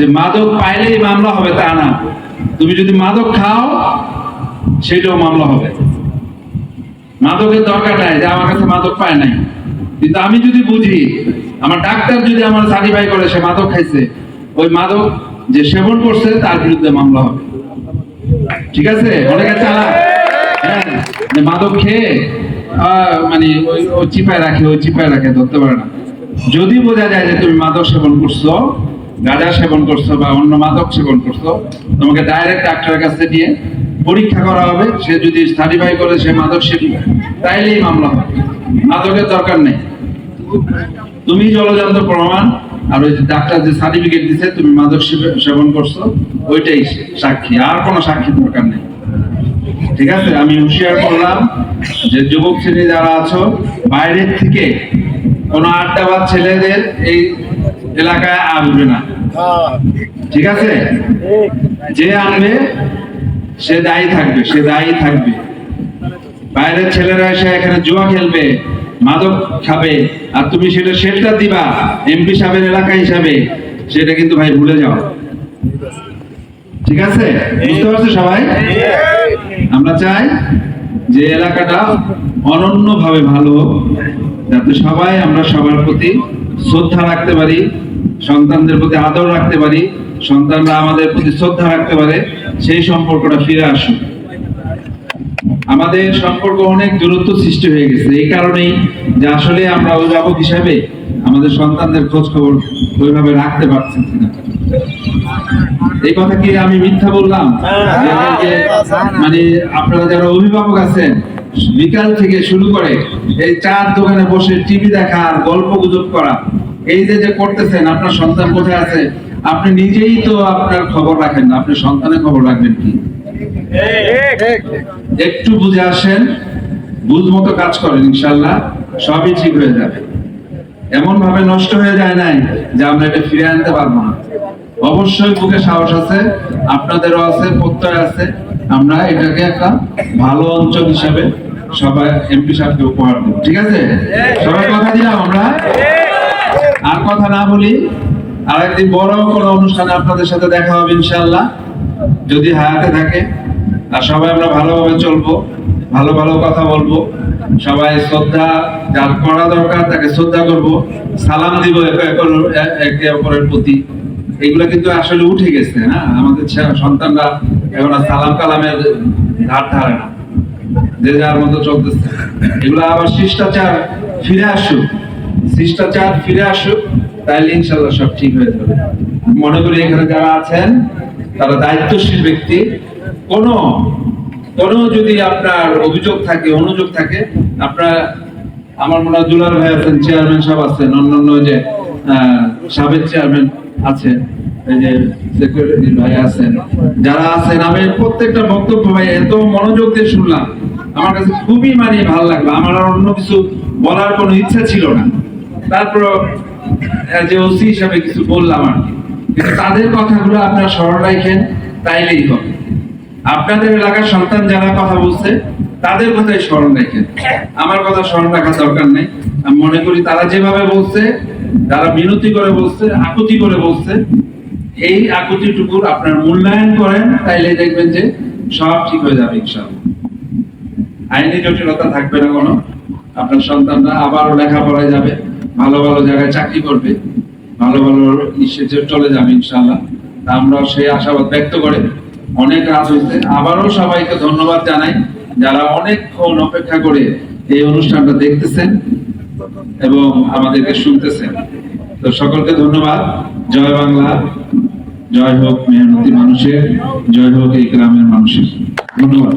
যে মাদক পাইলেই মামলা হবে তা না। তুমি যদি মাদক খাও, সেটাও মামলা হবে। মাদকের দরকার নাই যে আমার কাছে মাদক পায় নাই। কিন্তু আমি যদি বুঝি, আমার ডাক্তার যদি আমার সার্টিফাই করে সে মাদক খাইছে, ওই মাদক যে সেবন করছে, তার বিরুদ্ধে মামলা হবে। ঠিক আছে? অনেকে চালা হ্যাঁ মাদক খেয়ে মানে ওই চিপায় রাখে, ওই চিপায় রাখে, ধরতে পারে না। যদি বোঝা যায় যে তুমি মাদক সেবন করছ গাঁজা সেবন করছ বা অন্য মাদক সেবন করছ, তোমাকে ডাইরেক্ট ডাক্তারের কাছে নিয়ে পরীক্ষা করা হবে। সে যদি সার্টিফাই করে, সে মাদক সেবী তাইলেই মামলা হবে। মাদকের দরকার নেই। তুমি জলযন্ত্র প্রমাণ, আর ওই ডাক্তার যে সার্টিফিকেট দিছে, তুমি মাদক সেবন করছ, ওইটাই সাক্ষী। আর কোনো সাক্ষী দরকার নেই। ঠিক আছে? আমি হুঁশিয়ার করলাম যে যুবক শ্রেণি যারা আছো, বাইরের থেকে কোনো আড্ডাবাদ ছেলেদের এই এলাকায় আসবে না। ঠিক আছে? যে আনবে, সে দায়ী থাকবে, সে দায়ী থাকবে। বাইরের ছেলেরা এসে এখানে জুয়া খেলবে, মাদক খাবে, আর তুমি সেটা শেল্টার দিবা এমপি সাহেবের এলাকা হিসাবে। সেটা কিন্তু ভাই ভুলে যাও। ঠিক আছে? বুঝতে পারছ সবাই? আমরা চাই যে এলাকাটা অনন্য ভাবে ভালো যাতে সবাই আমরা সবার প্রতি শ্রদ্ধা রাখতে পারি সন্তানদের প্রতি আদর রাখতে পারি সন্তানরা আমাদের প্রতি শ্রদ্ধা রাখতে পারে সেই সম্পর্কটা ফিরে আসুক। আমাদের সম্পর্ক অনেক দূরত্ব সৃষ্টি হয়ে গেছে এই কারণেই যে আসলে আমরা অভিভাবক হিসাবে আমাদের সন্তানদের খোঁজ খবর ওইভাবে রাখতে পারছি না এই কথা কি আমি মিথ্যা বললাম? যে এই যে মানে আপনারা যারা অভিভাবক আছেন বিকাল থেকে শুরু করে এই চার দোকানে বসে টিভি দেখা আর গল্প গুজব করা এই যে যে করতেছেন, আপনার সন্তান কোথায় আছে? আপনি নিজেই তো আপনার খবর রাখেন না, আপনি সন্তানের খবর রাখবেন কি? একটু বুঝে আসেন, বুঝ মতো কাজ করেন ইনশাল্লাহ, সবই ঠিক হয়ে যাবে। এমন ভাবে নষ্ট হয়ে যায় নাই যে আমরা এটা ফিরে আনতে পারব না। অবশ্যই বুকে সাহস আছে, আপনাদেরও আছে, প্রত্যয় আছে। আমরা এটাকে একটা ভালো অঞ্চল হিসাবে সবাই এমপি সাহেবকে উপহার দেব। ঠিক আছে? সবাই কথা দিলাম আমরা? কথা না বলি আর একদিন বড় কোনো অনুষ্ঠানে আপনাদের সাথে দেখা হবে ইনশাল্লাহ যদি হায়াতে থাকে, আর সবাই আমরা ভালোভাবে চলবো, ভালো ভালো কথা বলব, সবাই শ্রদ্ধা, যার করা দরকার তাকে শ্রদ্ধা করব, সালাম দিব একে অপরের প্রতি। এগুলো কিন্তু আসলে উঠে গেছে হ্যাঁ আমাদের সন্তানরা এখন সালাম কালামের ধার ধারে না। যে যার মতো চলতেছে। এগুলো আবার শিষ্টাচার ফিরে আসুক। শিষ্টাচার ফিরে আসুক তাহলে ইনশাল্লাহ সব ঠিক হয়ে যাবে। মনে করি এখানে যারা আছেন, তারা দায়িত্বশীল ব্যক্তি। কোন কোন যদি আপনার অভিযোগ থাকে, অনুযোগ থাকে, আপনার, আমার মনে হয় দুলার ভাই আছেন, চেয়ারম্যান সাহেব আছেন, অন্যান্য যে সাবেক চেয়ারম্যান আছেন, যারা আছেন, আমি প্রত্যেকটা বক্তব্য ভাই এত মনোযোগ দিয়ে শুনলাম। আমার কাছে খুবই মানে ভালো লাগল। আমার আর অন্য কিছু বলার কোনো ইচ্ছা ছিল না। তারপর যে ওসি হিসাবে কিছু বললাম আর কি। তাদের কথাগুলো আপনারা স্মরণ রাখেন, তাইলেই হবে। আপনাদের এলাকার সন্তান যারা কথা বলছে, তাদের কথাই স্মরণ রাখেন। আমার কথা স্মরণ রাখার দরকার নেই। আমি মনে করি তারা যেভাবে বলছে, তারা মিনতি করে বলছে, আকুতি করে বলছে, এই আকুতিটুকুর আপনার মূল্যায়ন করেন, তাইলে দেখবেন যে সব ঠিক হয়ে যাবে ইনশাআল্লাহ। আইনি জটিলতা থাকবে না কোনো। আপনার সন্তানরা আবারও লেখাপড়ায় যাবে। ভালো ভালো জায়গায় চাকরি করবে, ভালো ভালো ইসে চলে যাবে ইনশাআল্লাহ। তা আমরা সেই আশাবাদ ব্যক্ত করে অনেক রাত হয়েছে আবারও সবাইকে ধন্যবাদ জানাই যারা অনেকক্ষণ অপেক্ষা করে এই অনুষ্ঠানটা দেখতেছেন এবং আমাদেরকে শুনতেছেন। তো সকলকে ধন্যবাদ। জয় বাংলা। জয় হোক মেহনতি মানুষের, জয় হোক এই গ্রামের মানুষের। ধন্যবাদ।